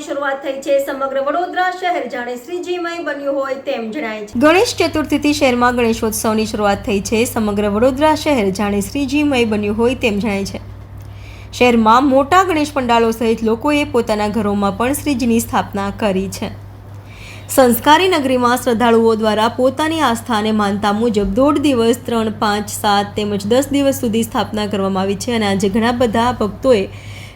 શરૂઆત થઈ છે. સમગ્ર વડોદરા શહેર જાણે શ્રીજીમય બન્યું હોય તેમ જણાય છે. ગણેશ ચતુર્થીથી શહેરમાં ગણેશોત્સવની શરૂઆત થઈ છે. સમગ્ર વડોદરા શહેર જાણે શ્રીજીમય બન્યું હોય તેમ જણાય છે. શહેરમાં મોટા ગણેશ પંડાલો સહિત લોકોએ પોતાના ઘરોમાં પણ શ્રીજીની સ્થાપના કરી છે. સંસ્કારી નગરીમાં શ્રદ્ધાળુઓ દ્વારા પોતાની આસ્થા અને માનતા મુજબ દોઢ દિવસ, ત્રણ, પાંચ, સાત તેમજ દસ દિવસ સુધી સ્થાપના કરવામાં આવી છે અને આજે ઘણા બધા ભક્તોએ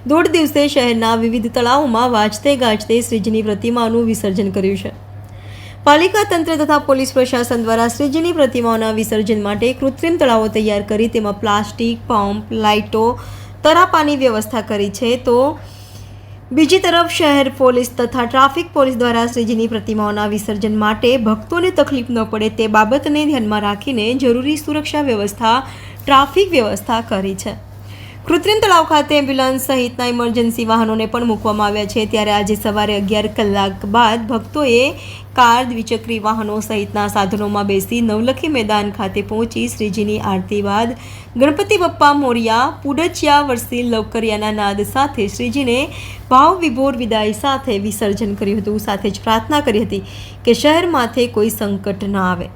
દોઢ દિવસે શહેરના વિવિધ તળાવોમાં વાજતે ગાજતે શ્રીજીની પ્રતિમાનું વિસર્જન કર્યું છે. પાલિકા તંત્ર તથા પોલીસ પ્રશાસન દ્વારા શ્રીજીની પ્રતિમાઓના વિસર્જન માટે કૃત્રિમ તળાવો તૈયાર કરી તેમાં પ્લાસ્ટિક, પંપ, લાઇટો, તરાપાની વ્યવસ્થા કરી છે. તો બીજી તરફ શહેર પોલીસ તથા ટ્રાફિક પોલીસ દ્વારા શ્રીજીની પ્રતિમાઓના વિસર્જન માટે ભક્તોને તકલીફ ન પડે તે બાબતને ધ્યાનમાં રાખીને જરૂરી સુરક્ષા વ્યવસ્થા, ટ્રાફિક વ્યવસ્થા કરી છે. કૃત્રિમ તળાવ ખાતે એમ્બ્યુલન્સ સહિતના ઇમરજન્સી વાહનોને પણ મૂકવામાં આવ્યા છે. ત્યારે આજે સવારે અગિયાર કલાક બાદ ભક્તોએ કાર દ્વિચક્રી વાહનો સહિતના સાધનોમાં બેસી નવલખી મેદાન ખાતે પહોંચી શ્રીજીની આરતી બાદ ગણપતિ બપ્પા મોરિયા પુડચિયા વરસી લવકરિયાના નાદ સાથે શ્રીજીને ભાવ વિભોર વિદાય સાથે વિસર્જન કર્યું હતું. સાથે જ પ્રાર્થના કરી હતી કે શહેર માથે કોઈ સંકટ ન આવે.